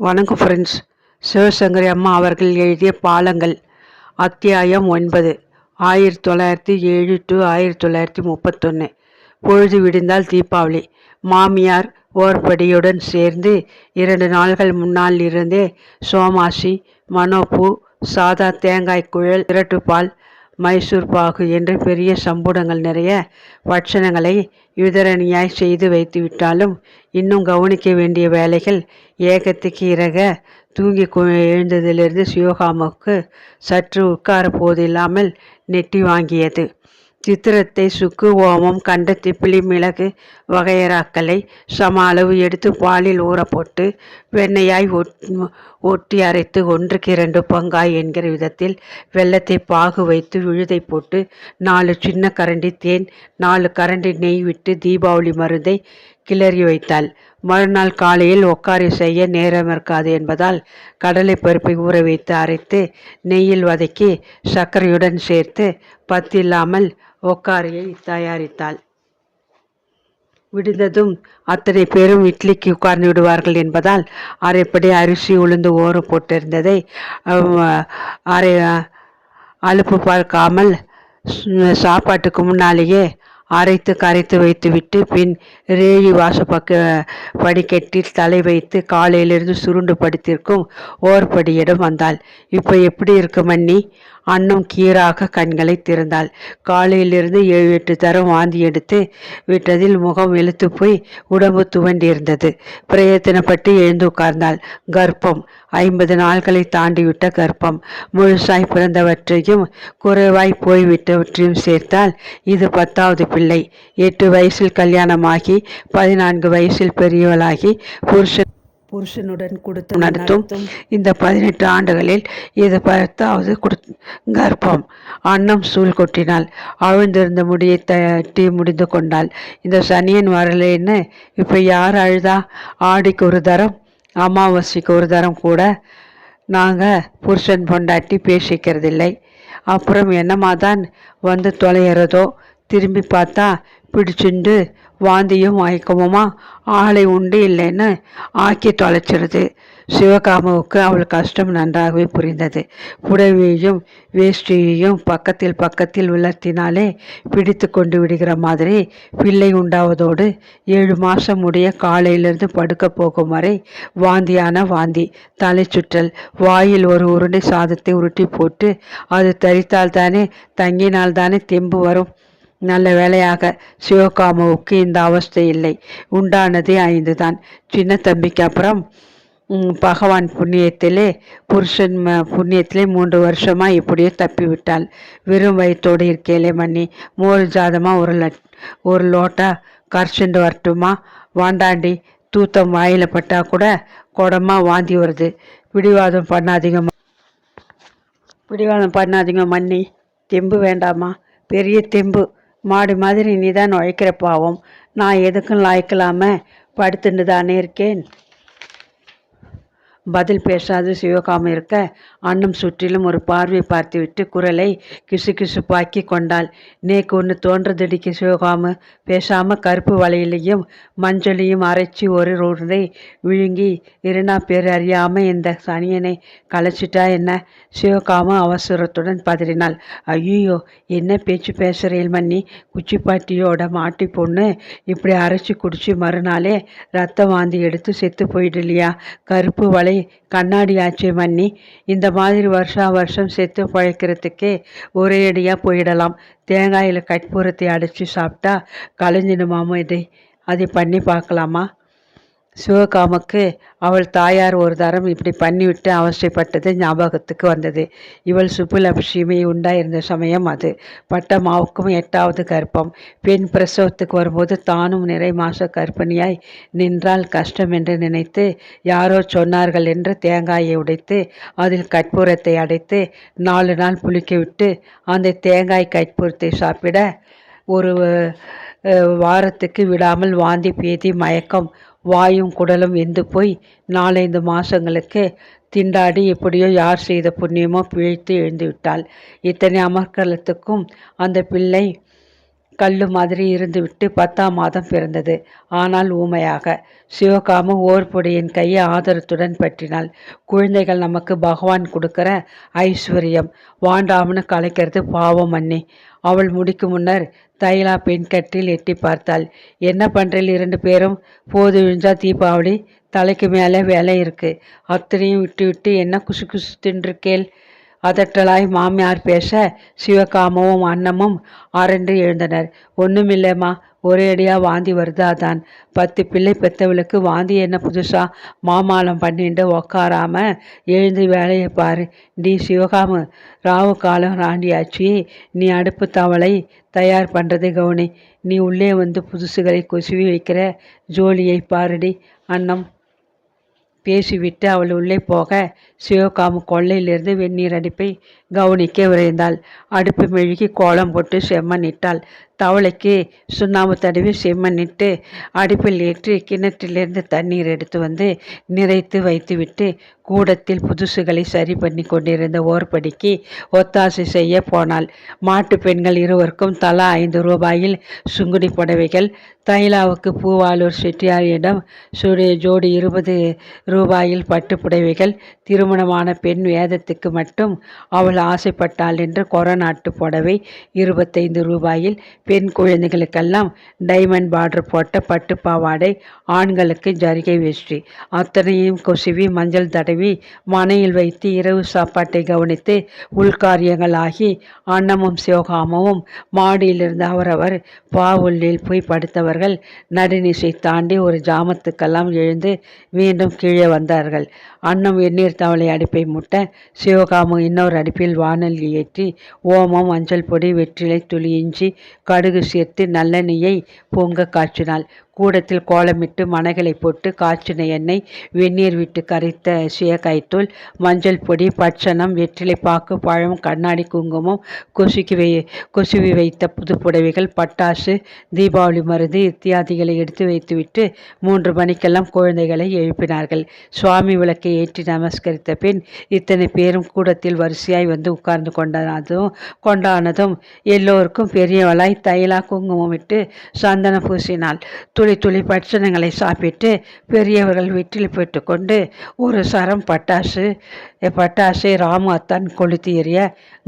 வணக்கம் ஃப்ரெண்ட்ஸ் சிவசங்கரி அம்மா அவர்கள் எழுதிய பாலங்கள். அத்தியாயம் ஒன்பது. ஆயிரத்தி தொள்ளாயிரத்தி ஏழு டு ஆயிரத்தி தொள்ளாயிரத்தி முப்பத்தொன்று பொழுது விடிந்தால் தீபாவளி. மாமியார் ஓர்படியுடன் சேர்ந்து இரண்டு நாள்கள் முன்னால் இருந்தே சோமாசி மனோபூ சாதா தேங்காய் குழல் இரட்டுப்பால் மைசூர் பாகு என்று பெரிய சம்புடங்கள் நிறைய பட்சணங்களை யுதரணியாய் செய்து வைத்து விட்டாலும் இன்னும் கவனிக்க வேண்டிய வேலைகள் ஏகத்துக்கு இறக தூங்கி எழுந்ததிலிருந்து சிவகாமுக்கு சற்று உட்கார போதில்லாமல் நெட்டி வாங்கியது. சித்திரத்தை சுக்கு ஓமம் கண்ட திப்பிலி மிளகு வகையறாக்களை சம அளவு எடுத்து பாலில் ஊற போட்டு வெண்ணையாய் ஒட்டி அரைத்து ஒன்றுக்கு இரண்டு பங்காய் என்கிற விதத்தில் வெள்ளத்தை பாகு வைத்து விழுதை போட்டு நாலு சின்ன கரண்டி தேன் நாலு கரண்டி நெய் விட்டு தீபாவளி மருந்தை கிளறி வைத்தாள். மறுநாள் காலையில் ஒக்காரி செய்ய நேரம் இருக்காது என்பதால் கடலை பருப்பை ஊற வைத்து அரைத்து நெய்யில் வதக்கி சர்க்கரையுடன் சேர்த்து பத்தில்லாமல் ஒக்காரியை தயாரித்தாள். விடுந்ததும் அத்தனை பேரும் இட்லிக்கு உட்கார்ந்து விடுவார்கள் என்பதால் அரைப்படி அரிசி உளுந்து ஓரம் போட்டிருந்ததை அரை அலுப்பு பார்க்காமல் சாப்பாட்டுக்கு முன்னாலேயே அரைத்து கரைத்து வைத்துவிட்டு பின் ரேயி வாசப்பக்க படிக்கட்டில் தலை வைத்து காலையிலிருந்து சுருண்டு படுத்திருக்கும் ஓர்படியிடம் வந்தாள். இப்போ எப்படி இருக்கு மன்னி? அன்னும் கீராக கண்களை திறந்தாள். காலையிலிருந்து ஏழு எட்டு தரம் வாந்தி எடுத்து விட்டதில் முகம் இழுத்து போய் உடம்பு துவண்டியிருந்தது. பிரயத்தனப்பட்டு எழுந்து உட்கார்ந்தாள். கர்ப்பம். ஐம்பது நாள்களை தாண்டிவிட்ட கர்ப்பம். முழுசாய் பிறந்தவற்றையும் குறைவாய் போய்விட்டவற்றையும் சேர்த்தால் இது பத்தாவது பிள்ளை. எட்டு வயசில் கல்யாணமாகி பதினான்கு வயசில் பெரியவளாகி புருஷன் புருஷனுடன் கொடுத்து நடத்தும். இந்த பதினெட்டு ஆண்டுகளில் இது பத்தாவது கொடு கர்ப்பம் அன்னம் சூழ் கொட்டினாள். அழுந்திருந்த முடியை தட்டி முடிந்து கொண்டாள். இந்த சனியன் வரலேன்னு இப்போ யார் அழுதா? ஆடிக்கு ஒரு தரம் அமாவாசைக்கு ஒரு தரம் கூட நாங்கள் புருஷன் பொண்டாட்டி பேசிக்கிறதில்லை. அப்புறம் என்னமா தான் வந்து தொலைகிறதோ? திரும்பி பார்த்தா பிடிச்சுண்டு வாந்தியும் மயக்கமுமா? ஆளை உண்டு இல்லைன்னு ஆக்கி தொலைச்சிருது. சிவகாமுவுக்கு அவள் கஷ்டம் நன்றாகவே புரிந்தது. புடவையையும் வேஷ்டியையும் பக்கத்தில் பக்கத்தில் உலர்த்தினாலே பிடித்து கொண்டு விடுகிற மாதிரி பிள்ளை உண்டாவதோடு ஏழு மாதம் உடைய காலையிலிருந்து படுக்க போகும் வரை வாந்தியான வாந்தி தலை சுற்றல் வாயில் ஒரு உருண்டை சாதத்தை உருட்டி போட்டு அது தரித்தால் தானே தங்கினால் தானே தெம்பு வரும். நல்ல வேலையாக சிவகாமுவுக்கு இந்த அவஸ்தை இல்லை உண்டானதே ஐந்து தான் சின்ன தம்பிக்கு அப்புறம் பகவான் புண்ணியத்திலே புருஷன் புண்ணியத்திலே மூன்று வருஷமாக இப்படியே தப்பி விட்டாள் வெறும் வயிற்றோடு இருக்கையிலே மண்ணி மோர் ஜாதமாக ஒரு லட் ஒரு லோட்டா கரைச்சுண்டு வரட்டுமா? வாண்டாண்டி தூத்தம் வாயில் பட்டால் கூட குடமாக வாந்தி வருது. பிடிவாதம் பண்ணாதீங்க பிடிவாதம் பண்ணாதீங்க மண்ணி தெம்பு வேண்டாமா? பெரிய தெம்பு. மாடு மாதிரி நீ தான் உழைக்கிற பாவம். நான் எதுக்கும் லாய்க்கலாம? படுத்துட்டு தானே இருக்கேன். பதில் பேசாது சிவகாமி இருக்க. அன்னம் சுற்றிலும் ஒரு பார்வை பார்த்துவிட்டு குரலை கிசு கிசுப்பாக்கி கொண்டாள். நேக்கு ஒன்று தோன்றதடிக்கு சிவகாமு பேசாம கருப்பு வலையிலையும் மஞ்சளையும் அரைச்சி ஒரு உருண்டை விழுங்கி இரண்டா பேர் அறியாம இந்த சனியனை களைச்சிட்டா என்ன? சிவகாம அவசரத்துடன் பதறினாள். ஐயோ என்ன பேச்சு பேசுகிறேன் மன்னி? குச்சிப்பாட்டியோட மாட்டி பொண்ணு இப்படி அரைச்சி குடிச்சு மறுநாளே ரத்த வாந்தி எடுத்து செத்து போயிடலையா? கருப்பு வலை கண்ணாடி ஆட்சி மன்னி இந்த மாதிரி வருஷா வருஷம் செத்து பழைக்கிறதுக்கே ஒரே அடியாக போயிடலாம். தேங்காயில் கற்பூரத்தை அடைச்சி சாப்பிட்டா கலைஞ்சிடுமாமோ இதை? அதை பண்ணி பார்க்கலாமா? சிவகாமுக்கு அவள் தாயார் ஒரு தரம் இப்படி பண்ணிவிட்டு அவசியப்பட்டது ஞாபகத்துக்கு வந்தது. இவள் சுப்புலட்சுமி உண்டாயிருந்த சமயம் அது. பட்ட மாவுக்கும் எட்டாவது கர்ப்பம். பெண் பிரசவத்துக்கு வரும்போது தானும் நிறை மாச கர்ப்பிணியாய் நின்றால் கஷ்டம் என்று நினைத்து யாரோ சொன்னார்கள் என்று தேங்காயை உடைத்து அதில் கற்பூரத்தை அடைத்து நாலு நாள் புளிக்க விட்டு அந்த தேங்காய் கற்பூரத்தை சாப்பிட ஒரு வாரத்துக்கு விடாமல் வாந்தி பேதி மயக்கம் வாயும் குடலும் வெந்து போய் நாலைந்து மாதங்களுக்கு திண்டாடி எப்படியோ யார் செய்த புண்ணியமோ பிழைத்து எழுந்து விட்டாள். இத்தனை அமர்க்கலத்துக்கும் அந்த பிள்ளை கல்லு மாதிரி இருந்துவிட்டு பத்தாம் மாதம் பிறந்தது. ஆனால் ஊமையாக சிவகாம ஓர்புடையின் கையை ஆதரத்துடன் பற்றினாள். குழந்தைகள் நமக்கு பகவான் கொடுக்கிற ஐஸ்வர்யம் வாண்டாம்னு கலைக்கிறது பாவம் அண்ணி. அவள் முடிக்கும் முன்னர் தைலா பெண் கட்டில் எட்டி பார்த்தாள். என்ன பண்றீல் இரண்டு பேரும்? போது விழுந்தா தீபாவளி தலைக்கு மேலே வேலை இருக்கு. அத்தனையும் விட்டு விட்டு என்ன குசு குசு தின்றுக்கேள்? அதட்டலாய் மாமியார் பேச சிவகாமவும் அன்னமும் அரண்டு எழுந்தனர். ஒன்றுமில்லைம்மா ஒரே அடியாக வாந்தி வருதா தான். பத்து பிள்ளை பெத்தவளுக்கு வாந்தி என்ன புதுசாக மாமாலம் பண்ணிட்டு உக்காராம எழுந்து வேலையை பாரு. நீ சிவகாமு ராவு காலம் ராண்டியாச்சு. நீ அடுப்பு தவளை தயார் பண்ணுறது கவுனி. நீ உள்ளே வந்து புதுசுகளை கொசுவி வைக்கிற ஜோலியை பாருடி அன்னம் பேசிவிட்டு அவள் உள்ளே போக சிவகாமு கொள்ளையிலிருந்து வெந்நீர் அடுப்பை கவனிக்க விரைந்தாள். அடுப்பு மெழுகி கோலம் போட்டு செம்மண் இட்டாள் தவளைக்கு சுண்ணாம்பு தடவி செம்மண்ணிட்டு அடுப்பில் ஏற்றி கிணற்றிலிருந்து தண்ணீர் எடுத்து வந்து நிறைத்து வைத்துவிட்டு கூடத்தில் புதுசுகளை சரி பண்ணி கொண்டிருந்த ஓர்படிக்கு ஒத்தாசை செய்ய போனாள். மாட்டு பெண்கள் இருவருக்கும் தலா ஐந்து ரூபாயில் சுங்குடி புடவைகள் தைலாவுக்கு பூவாலூர் செட்டியாரியிடம் சுடி ஜோடி இருபது ரூபாயில் பட்டு புடவைகள் திருமணமான பெண் வேதத்துக்கு மட்டும் அவள் ஆசைப்பட்டாள் என்று கொரநாட்டு புடவை இருபத்தைந்து ரூபாயில் பெண் குழந்தைகளுக்கெல்லாம் டைமண்ட் பார்டர் போட்ட பட்டு பாவாடை ஆண்களுக்கு ஜரிகை வேஷ்டி. அத்தனையும் கொசுவி மஞ்சள் தடவி மனையில் வைத்து இரவு சாப்பாட்டை கவனித்து உள்காரியங்கள் ஆகி அன்னமும் சிவகாமமும் மாடியிலிருந்து அவரவர் பாவுள்ளில் போய் படுத்தவர்கள் நடுநிசை தாண்டி ஒரு ஜாமத்துக்கெல்லாம் எழுந்து மீண்டும் கீழே வந்தார்கள். அன்னம் வெந்நீர் தவளை அடுப்பை முட்ட சிவகாமம் இன்னொரு அடுப்பில் வானல் ஏற்றி ஓமம் மஞ்சள் பொடி வெற்றிலை துளி இஞ்சி கடுகு சேர்த்து நல்லெண்ணெயை பொங்க காய்ச்சினாள். கூடத்தில் கோலமிட்டு மனைகளை போட்டு காய்ச்சின எண்ணெய் வெந்நீர் விட்டு கரைத்த சீயக்காய்த்தூள் மஞ்சள் பொடி பட்சணம் வெற்றிலை பாக்கு பழம் கண்ணாடி குங்குமம் கொசுக்கி வை கொசுவி வைத்த புது புடவைகள் பட்டாசு தீபாவளி மருந்து இத்தியாதிகளை எடுத்து வைத்துவிட்டு மூன்று மணிக்கெல்லாம் குழந்தைகளை எழுப்பினார்கள். சுவாமி விளக்கை ஏற்றி நமஸ்கரித்த பின் இத்தனை பேரும் கூடத்தில் வரிசையாய் வந்து உட்கார்ந்து கொண்டதும் கொண்டானதும் எல்லோருக்கும் பெரியவளாய் தைலா குங்குமம் விட்டு சந்தன பூசினாள். துளி துளி பட்சணங்களை சாப்பிட்டு பெரியவர்கள் வெற்றிலை பெற்றுக்கொண்டு ஒரு சரம் பட்டாசு பட்டாசை ராமு அத்தான் கொளுத்தி எறிய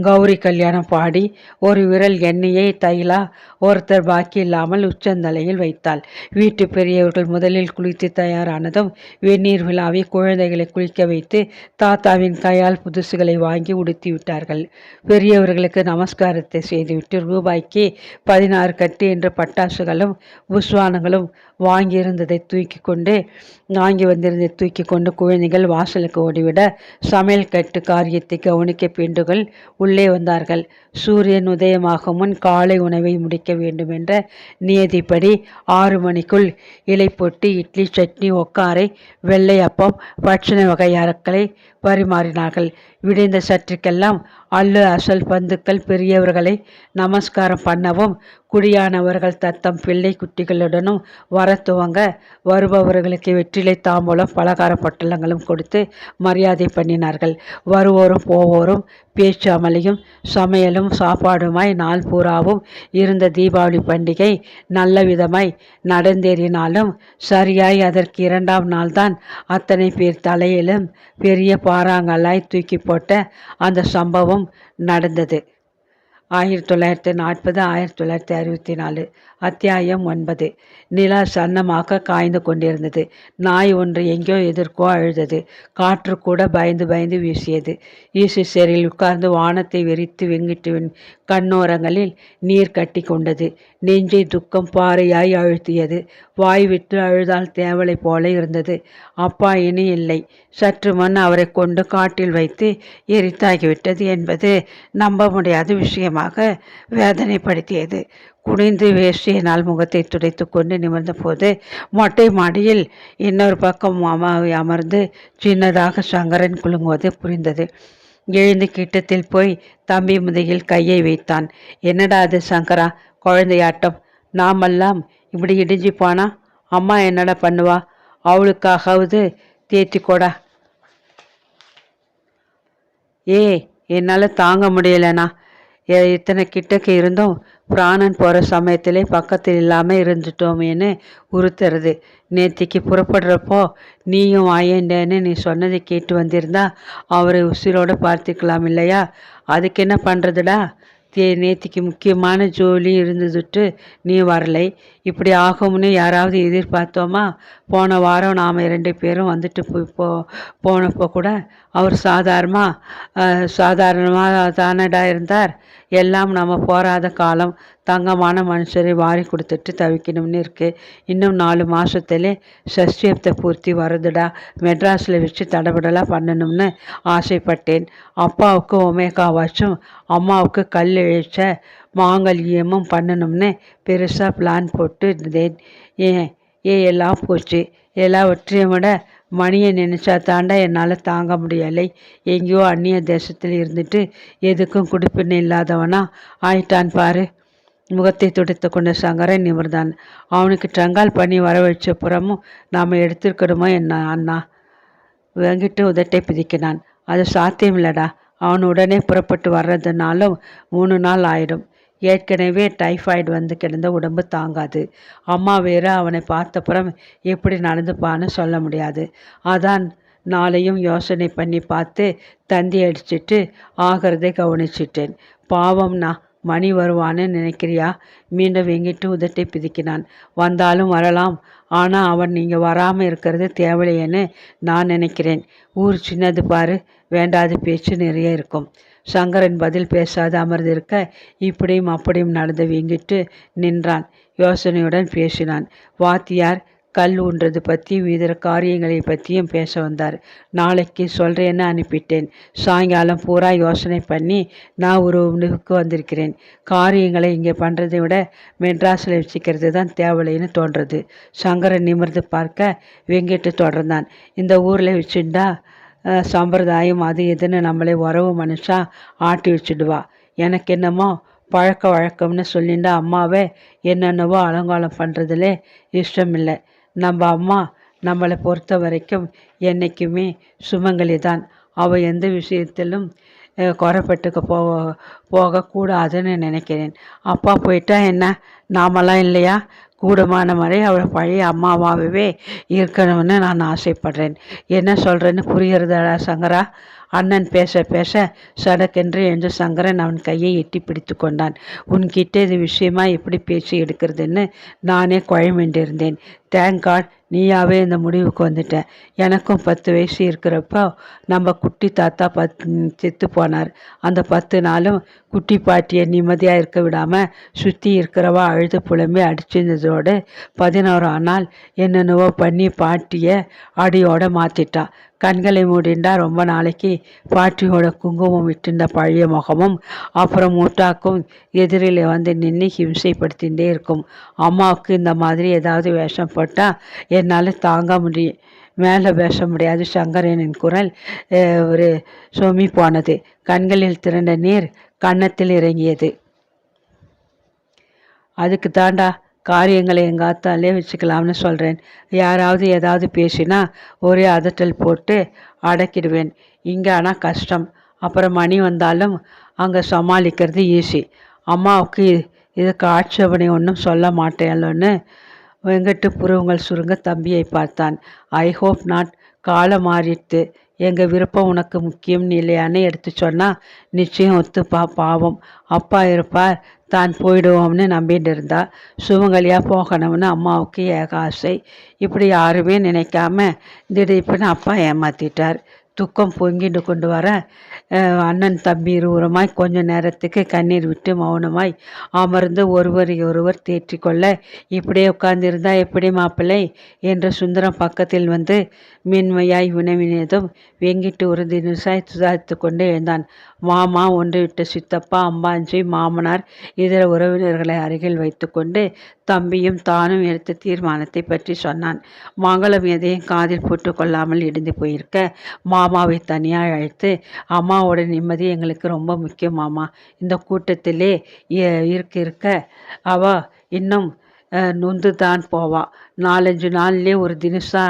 கௌரி கல்யாணம் பாடி ஒரு விரல் எண்ணெயை தைலா. ஒருத்தர் பாக்கி இல்லாமல் உச்சந்தலையில் வைத்தாள். வீட்டு பெரியவர்கள் முதலில் குளித்து தயாரானதும் வெந்நீர் விழாவை குழந்தைகளை குளிக்க வைத்து தாத்தாவின் கையால் புதுசுகளை வாங்கி உடுத்தி விட்டார்கள். பெரியவர்களுக்கு நமஸ்காரத்தை செய்துவிட்டு ரூபாய்க்கு பதினாறு கட்டு என்ற பட்டாசுகளும் புஸ்வானங்களும் வாங்கியிருந்ததை தூக்கி கொண்டு வாங்கி வந்திருந்ததை தூக்கி கொண்டு குழந்தைகள் வாசலுக்கு ஓடிவிட சமையல் கட்டு காரியத்தை கவனிக்க பெண்டுகள் உள்ளே வந்தார்கள். சூரியன் உதயமாகும் முன் காலை உணவை முடிக்க வேண்டும் என்ற நியதிப்படி ஆறு மணிக்குள் இலை போட்டு இட்லி சட்னி ஒக்காரை வெள்ளை அப்பம் பட்சண வகை அறக்களை பரிமாறினார்கள். விடைந்த சற்றுக்கெல்லாம் அல்லு அசல் பந்துக்கள் பெரியவர்களை நமஸ்காரம் பண்ணவும் குடியானவர்கள் தத்தம் பிள்ளை குட்டிகளுடனும் வர துவங்க வருபவர்களுக்கு வெற்றிலை தாம்பூலம் பலகார பொட்டலங்களும் கொடுத்து மரியாதை பண்ணினார்கள். வருவோரும் போவோரும் பேச்சாமலையும் சமையலும் சாப்பாடுமாய் நாள் பூராவும் இருந்த தீபாவளி பண்டிகை நல்ல விதமாய் நடந்தேறினாலும் சரியாய் அதற்கு இரண்டாம் நாள்தான் அத்தனை பேர் தலையிலும் பெரிய பாறாங்கல்லாய் தூக்கி போட்ட அந்த சம்பவம் நடந்தது. ஆயிரத்தி தொள்ளாயிரத்தி நாற்பது ஆயிரத்தி தொள்ளாயிரத்தி அறுபத்தி நாலு. அத்தியாயம் ஒன்பது. நிலா சன்னமாக காய்ந்து கொண்டிருந்தது. நாய் ஒன்று எங்கேயோ எதிர்க்கோ அழுதது. காற்று கூட பயந்து பயந்து வீசியது. ஈசு சேரில் உட்கார்ந்து வானத்தை விரித்து வெங்கிட்டு கண்ணோரங்களில் நீர் கட்டி கொண்டது. நெஞ்சை துக்கம் பாறையாய் அழுத்தியது. வாய் விட்டு அழுதால் தேவலை போல இருந்தது. அப்பா இனி இல்லை. சற்று முன் அவரை கொண்டு காட்டில் வைத்து எரித்தாகிவிட்டது என்பது நம்ப முடியாத விஷயமாக வேதனைப்படுத்தியது. குனிந்து வேஷ்டியினால் முகத்தை துடைத்து கொண்டு நிமிர்ந்த போது மொட்டை மாடியில் இன்னொரு பக்கம் அம அமர்ந்து சின்னதாக சங்கரன் குலுங்குவது புரிந்தது. எழுந்து கிட்டத்தில் போய் தம்பி முதையில் கையை வைத்தான். என்னடா அது சங்கரா குழந்தையாட்டம். நாமெல்லாம் இப்படி இடிஞ்சு போனா அம்மா என்னடா பண்ணுவா? அவளுக்காகவது தேத்திக்கோடா ஏ என்னால் தாங்க முடியலண்ணா. இத்தனை கிட்டக்கு இருந்தும் பிராணன் போகிற சமயத்திலே பக்கத்தில் இல்லாமல் இருந்துட்டோமேன்னு உறுத்துறது. நேத்திக்கு புறப்படுறப்போ நீயும் வாயேண்டேன்னு நீ சொன்னதை கேட்டு வந்திருந்தா அவரை உசிரோடு பார்த்துக்கலாம் இல்லையா? அதுக்கு என்ன பண்ணுறதுடா தே நேத்திக்கு முக்கியமான ஜோலி இருந்ததுட்டு நீ வரலை. இப்படி ஆகும்னு யாராவது எதிர்பார்த்தோமா? போன வாரம் நாம் ரெண்டு பேரும் வந்துட்டு போய் போ போனப்போ கூட அவர் சாதாரணமாக சாதாரணமாக தானடா இருந்தார். எல்லாம் நம்ம போராத காலம் தங்கமான மனுஷரை வாரி கொடுத்துட்டு தவிக்கணும்னு இருக்குது இன்னும் நாலு மாதத்துலே சஷ்டியத்தை பூர்த்தி வருதுடா. மெட்ராஸில் வச்சு தடபடலாக பண்ணணும்னு ஆசைப்பட்டேன். அப்பாவுக்கு ஒமேகாவாச்சும் அம்மாவுக்கு கல் இழைச்ச மாங்கல்யமும் பண்ணணும்னு பெருசாக பிளான் போட்டு இருந்தேன். ஏன் ஏ எல்லாம் போச்சு. எல்லாவற்றையும் விட மணியை நினச்சா தாண்டா என்னால் தாங்க முடியலை. எங்கேயோ அந்நிய தேசத்தில் இருந்துட்டு எதுக்கும் குடிப்பின்னு இல்லாதவனா ஆயிட்டான் பாரு. முகத்தை துடைத்து கொண்ட சங்கரன் நிமிர்ந்தான். அவனுக்கு ட்ரங்கால் பண்ணி வரவழைச்ச புறமும் நாம் எடுத்திருக்கணுமோ என்ன அண்ணா? வாங்கிட்டு உதட்டை பிதிக்கினான். அது சாத்தியமில்லடா. அவன் உடனே புறப்பட்டு வர்றதுனாலும் மூணு நாள் ஆயிடும். ஏற்கனவே டைஃபாய்டு வந்து கிடந்த உடம்பு தாங்காது. அம்மா வேற அவனை பார்த்தப்புறம் எப்படி நடந்துப்பான்னு சொல்ல முடியாது. அதான் நாளையும் யோசனை பண்ணி பார்த்து தந்தி அடிச்சிட்டு ஆகிறதை கவனிச்சிட்டேன். பாவம்னா மணி வருவான்னு நினைக்கிறியா? மீண்டும் எங்கிட்டு உதட்டை பிதிக்கினான். வந்தாலும் வரலாம். ஆனால் அவன் நீங்கள் வராமல் இருக்கிறது தேவையில்லைன்னு நான் நினைக்கிறேன். ஊர் சின்னது பாரு. வேண்டாத பேச்சு நிறைய இருக்கும். சங்கரன் பதில் பேசாது அமர்ந்திருக்க இப்படியும் அப்படியும் நடந்து வீங்கிட்டு நின்றான். யோசனையுடன் பேசினான். வாத்தியார் கல் ஊன்றது பற்றியும் இதர காரியங்களை பற்றியும் பேச வந்தார். நாளைக்கு சொல்கிறேன்னு அனுப்பிட்டேன். சாயங்காலம் பூரா யோசனை பண்ணி நான் ஒரு முடிவுக்கு வந்திருக்கிறேன். காரியங்களை இங்கே பண்ணுறதை விட மெட்ராஸில் வச்சுக்கிறது தான் தேவையில்லைன்னு தோன்றது. சங்கரன் நிமிர்ந்து பார்க்க வெங்கிட்டு தொடர்ந்தான். இந்த ஊரில் வச்சுட்டா சம்பிரதாயம் அது இதுன்னு நம்மளை உறவு மனுஷா ஆட்டி வச்சுடுவா. எனக்கு என்னமோ பழக்க வழக்கம்னு சொல்லிண்டா அம்மாவே என்னென்னவோ அலங்காலம் பண்ணுறதுல இஷ்டம் இல்லை நம்ம அம்மா நம்மளை பொறுத்த வரைக்கும் என்றைக்குமே சுமங்கலி தான். அவள் எந்த விஷயத்திலும் குறைப்பட்டுக்க போக போகக்கூடாதுன்னு நினைக்கிறேன். அப்பா போயிட்டா என்ன? நாமெல்லாம் இல்லையா? கூடுமான வரை அவள் பழைய அம்மாவாகவே இருக்கணும்னு நான் ஆசைப்படுறேன். என்ன சொல்கிறேன்னு புரிகிறதாடா சங்கரா? அண்ணன் பேச பேச சடக்கென்று என்று சங்கரன் அவன் கையை எட்டி பிடித்து கொண்டான். உன்கிட்ட இது விஷயமா எப்படி பேச்சு எடுக்கிறதுன்னு நானே குழம்பிண்டிருந்தேன் தேங்க் காட் நீயாவே இந்த முடிவுக்கு வந்துட்டேன் எனக்கும் பத்து வயசு இருக்கிறப்போ நம்ம குட்டி தாத்தா பத் செத்து போனார். அந்த பத்து நாளும் குட்டி பாட்டியை நிம்மதியாக இருக்க விடாமல் சுற்றி இருக்கிறவா அழுது புலம்பி அடிச்சிருந்ததோடு பதினோரா நாள் என்னென்னவோ பண்ணி பாட்டியை அடியோடு மாற்றிட்டா கண்களை மூடிண்டா ரொம்ப நாளைக்கு பாட்டியோட குங்குமம் விட்டுண்ட பழைய முகமும் அப்புறம் மூட்டாக்கும் எதிரில் வந்து நின்று ஹிம்சைப்படுத்திகிட்டே இருக்கும். அம்மாவுக்கு இந்த மாதிரி ஏதாவது வேஷம் போட்டால் என்னால் தாங்க முடியும் மேலே பேச முடியாது. சங்கரனின் குரல் ஒரு சொமி போனது. கண்களில் திரண்ட நீர் கன்னத்தில் இறங்கியது. அதுக்கு தாண்டா காரியங்களை எங்காத்தாலே வச்சுக்கலாம்னு சொல்கிறேன் யாராவது ஏதாவது பேசினா ஒரே அதட்டல் போட்டு அடக்கிடுவேன். இங்கே ஆனால் கஷ்டம். அப்புறம் மணி வந்தாலும் அங்கே சமாளிக்கிறது ஈஸி அம்மாவுக்கு இதுக்கு ஆட்சேபனை ஒன்றும் சொல்ல மாட்டேன்லன்னு வெங்கட்டு புருவங்கள் சுருங்க தம்பியை பார்த்தான். ஐ ஹோப் நாட் காலம் மாறிட்டு. எங்கள் விருப்பம் உனக்கு முக்கியம் இல்லையான்னு எடுத்து சொன்னால் நிச்சயம் ஒத்துப்பா பாவம். அப்பா இருப்பார் தான் போயிடுவோம்னு நம்பிட்டு இருந்தா சுமங்கலியாக போகணும்னு அம்மாவுக்கு ஏக ஆசை. இப்படி யாருமே நினைக்காம திடீர்னு அப்பா ஏமாத்திட்டார். துக்கம் பொங்கிட்டு கொண்டு வர அண்ணன் தம்பி இருவருமாய் கொஞ்ச நேரத்துக்கு கண்ணீர் விட்டு மௌனமாய் அமர்ந்து ஒருவரை ஒருவர் தேற்றிக்கொள்ள இப்படியே உட்கார்ந்திருந்தா எப்படி மாப்பிள்ளை? என்ற சுந்தரம் பக்கத்தில் வந்து மென்மையாய் வினவினதும் வெங்கிட்டு ஒரு தினசாய் சுதாரித்து கொண்டு எழுந்தான். மாமா ஒன்று விட்ட சித்தப்பா அம்பாஞ்சி மாமனார் இதர உறவினர்களை அருகில் வைத்துக்கொண்டு தம்பியும் தானும் எடுத்த தீர்மானத்தை பற்றி சொன்னான். மங்களம் எதையும் காதில் போட்டு கொள்ளாமல் இடிந்து போயிருக்க மாமாவை தனியாக அழைத்து அம்மாவோட நிம்மதி எங்களுக்கு ரொம்ப முக்கியம் மாமா. இந்த கூட்டத்திலே இருக்க இருக்க. அவ இன்னும் நொந்து தான் போவா. நாலஞ்சு நாள்லேயே ஒரு தினசா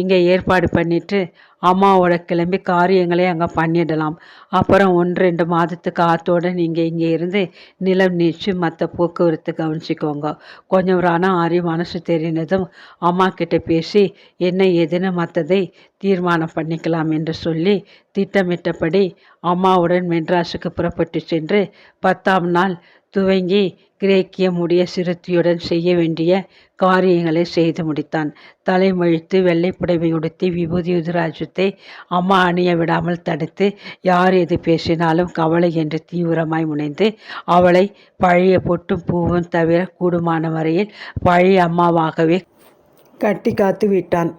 இங்கே ஏற்பாடு பண்ணிட்டு அம்மாவோட கிளம்பி காரியங்களே அங்கே பண்ணிடலாம். அப்புறம் ஒன்று ரெண்டு மாதத்துக்கு ஆத்தோடு நீங்கள் இங்கே இருந்து நிலம் நீச்சு மற்ற போக்குவரத்து கவனிச்சிக்கோங்க. கொஞ்சம் ஒரு ஆனால் ஆறி மனசு தெரிந்ததும் அம்மா கிட்ட பேசி என்ன ஏதுன்னு மற்றதை தீர்மானம் பண்ணிக்கலாம் என்று சொல்லி திட்டமிட்டபடி அம்மாவுடன் மெட்ராஸுக்கு புறப்பட்டு சென்று பத்தாம் நாள் துவங்கி கிரேக்கிய முடிய சிறுத்தியுடன் செய்ய வேண்டிய காரியங்களை செய்து முடித்தான். தலைமொழித்து வெள்ளை புடவை உடுத்தி விபூதி உதிராஜத்தை அம்மா அணிய விடாமல் தடுத்து யார் எது பேசினாலும் கவலை என்று தீவிரமாய் முனைந்து அவளை பழைய பொட்டும் பூவும் தவிர கூடுமான வரையில் பழைய அம்மாவாகவே கட்டி காத்து விட்டான்.